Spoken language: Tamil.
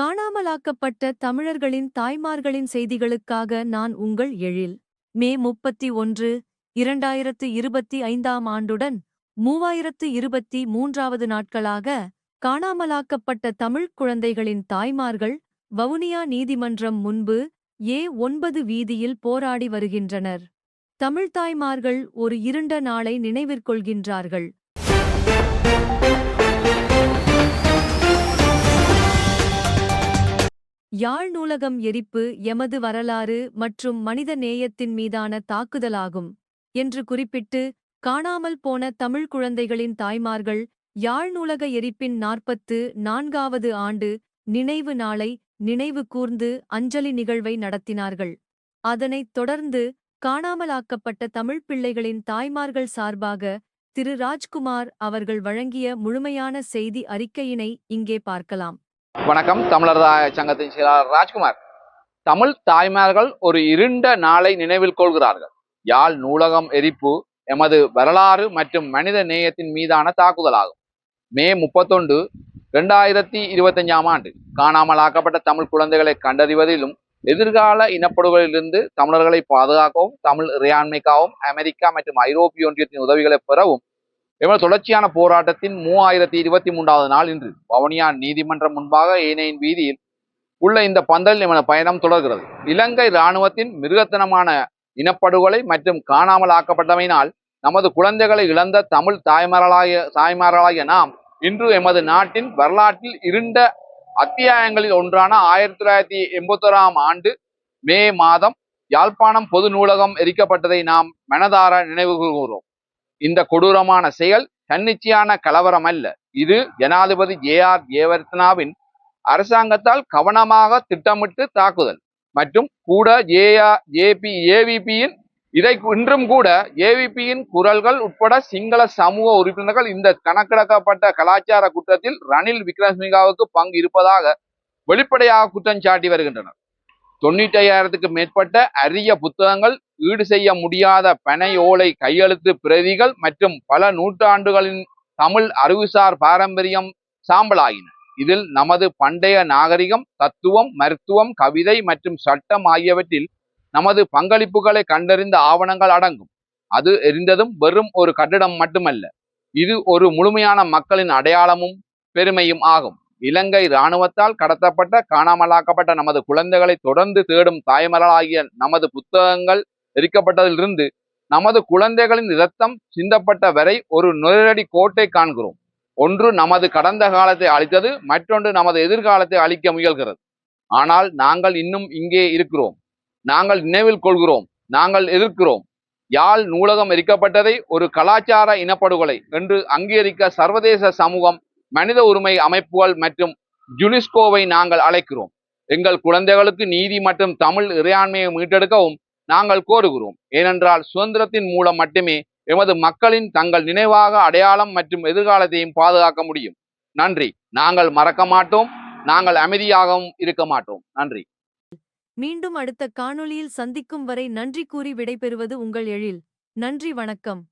காணாமலாக்கப்பட்ட தமிழர்களின் தாய்மார்களின் செய்திகளுக்காக நான் உங்கள் எழில். மே முப்பத்தி ஒன்று இரண்டாயிரத்து இருபத்தி ஐந்தாம் ஆண்டுடன் மூவாயிரத்து இருபத்தி மூன்றாவது நாட்களாக காணாமலாக்கப்பட்ட தமிழ்க் குழந்தைகளின் தாய்மார்கள் வவுனியா நீதிமன்றம் முன்பு ஏ ஒன்பது வீதியில் போராடி வருகின்றனர். தமிழ்தாய்மார்கள் ஒரு இருண்ட நாளை நினைவிற்கொள்கின்றார்கள். யாழ் நூலகம் எரிப்பு எமது வரலாறு மற்றும் மனித நேயத்தின் மீதான தாக்குதலாகும் என்று குறிப்பிட்டு காணாமல் போன தமிழ் குழந்தைகளின் தாய்மார்கள் யாழ் நூலக எரிப்பின் நாற்பத்து நான்காவது ஆண்டு நினைவு நாளை நினைவு கூர்ந்து அஞ்சலி நிகழ்வை நடத்தினார்கள். அதனைத் தொடர்ந்து காணாமலாக்கப்பட்ட தமிழ்ப் பிள்ளைகளின் தாய்மார்கள் சார்பாக திரு. ராஜ்குமார் அவர்கள் வழங்கிய முழுமையான செய்தி அறிக்கையினை இங்கே பார்க்கலாம். வணக்கம். தமிழர் சங்கத்தின் செயலாளர் ராஜ்குமார். தமிழ் தாய்மார்கள் ஒரு இருண்ட நாளை நினைவில் கொள்கிறார்கள். யாழ் நூலகம் எரிப்பு எமது வரலாறு மற்றும் மனித நேயத்தின் மீதான தாக்குதலாகும். மே முப்பத்தொன்று இரண்டாயிரத்தி இருபத்தஞ்சாம் ஆண்டு. காணாமலாக்கப்பட்ட தமிழ் குழந்தைகளை கண்டறிவதிலும் எதிர்கால இனப்படுகளிலிருந்து தமிழர்களை பாதுகாக்கவும் தமிழ் இறையாண்மைக்காகவும் அமெரிக்கா மற்றும் ஐரோப்பிய ஒன்றியத்தின் உதவிகளை பெறவும் இவர் தொடர்ச்சியான போராட்டத்தின் மூவாயிரத்தி இருபத்தி மூன்றாவது நாள் இன்று. வவுனியா நீதிமன்றம் முன்பாக ஏனையின் வீதியில் உள்ள இந்த பந்தலில் எமது பயணம் தொடர்கிறது. இலங்கை இராணுவத்தின் மிருகத்தனமான இனப்படுகொலை மற்றும் காணாமல் ஆக்கப்பட்டமையினால் நமது குழந்தைகளை இழந்த தமிழ் தாய்மார்களாகிய தாய்மாரலாகிய நாம் இன்று எமது நாட்டின் வரலாற்றில் இருண்ட அத்தியாயங்களில் ஒன்றான ஆயிரத்தி தொள்ளாயிரத்தி எண்பத்தோராம் ஆண்டு மே மாதம் யாழ்ப்பாணம் பொது நூலகம் எரிக்கப்பட்டதை நாம் மனதார நினைவு கூறுகிறோம் இந்த கொடூரமான செயல் தன்னிச்சையான கலவரம் அல்ல இது ஜனாதிபதி ஜே ஆர் ஜெயவர்த்தனாவின் அரசாங்கத்தால் கவனமாக திட்டமிட்டு தாக்குதல். மற்றும் கூட ஜேஆர் ஜேபி ஏவிபியின் இதை இன்றும் கூட ஏவிபியின் குரல்கள் உட்பட சிங்கள சமூக உறுப்பினர்கள் இந்த கணக்கெடுக்கப்பட்ட கலாச்சார குற்றத்தில் ரணில் விக்ரமசிங்காவுக்கு பங்கு இருப்பதாக வெளிப்படையாக குற்றம் சாட்டி வருகின்றனர். தொண்ணூற்றி ஐயாயிரத்துக்கு மேற்பட்ட அரிய புத்தகங்கள் ஈடு செய்ய முடியாத பனையோலை கையெழுத்து பிரதிகள் மற்றும் பல நூற்றாண்டுகளின் தமிழ் அறிவுசார் பாரம்பரியம் சாம்பலாயின. இதில் நமது பண்டைய நாகரிகம் தத்துவம் மருத்துவம் கவிதை மற்றும் சட்டம் ஆகியவற்றில் நமது பங்களிப்புகளை கண்டறிந்த ஆவணங்கள் அடங்கும். அது எரிந்ததும் வெறும் ஒரு கட்டிடம் மட்டுமல்ல இது ஒரு முழுமையான மக்களின் அடையாளமும் பெருமையும் ஆகும். இலங்கை இராணுவத்தால் கடத்தப்பட்ட காணாமலாக்கப்பட்ட நமது குழந்தைகளை தொடர்ந்து தேடும் தாய்மலராகிய நமது புத்தகங்கள் எரிக்கப்பட்டதிலிருந்து நமது குழந்தைகளின் இரத்தம் சிந்தப்பட்ட வரை ஒரு நுழையடி கோட்டை காண்கிறோம். ஒன்று நமது கடந்த காலத்தை அழித்தது மற்றொன்று நமது எதிர்காலத்தை அழிக்க முயல்கிறது. ஆனால் நாங்கள் இன்னும் இங்கே இருக்கிறோம். நாங்கள் நினைவில் கொள்கிறோம் நாங்கள் எதிர்க்கிறோம். யாழ் நூலகம் எரிக்கப்பட்டதை ஒரு கலாச்சார இனப்படுகொலை என்று அங்கீகரிக்க சர்வதேச சமூகம் மனித உரிமை அமைப்புகள் மற்றும் யுனெஸ்கோவை நாங்கள் அழைக்கிறோம். எங்கள் குழந்தைகளுக்கு நீதி மற்றும் தமிழ் இறையாண்மையை மீட்டெடுக்கவும் நாங்கள் கோருகிறோம். ஏனென்றால் சுதந்திரத்தின் மூலம் மட்டுமே எமது மக்களின் தங்கள் நினைவாக அடையாளம் மற்றும் எதிர்காலத்தையும் பாதுகாக்க முடியும். நன்றி. நாங்கள் மறக்க மாட்டோம். நாங்கள் அமைதியாகவும் இருக்க மாட்டோம். நன்றி. மீண்டும் அடுத்த காணொளியில் சந்திக்கும் வரை நன்றி கூறி விடைபெறுவது உங்கள் எழில். நன்றி வணக்கம்.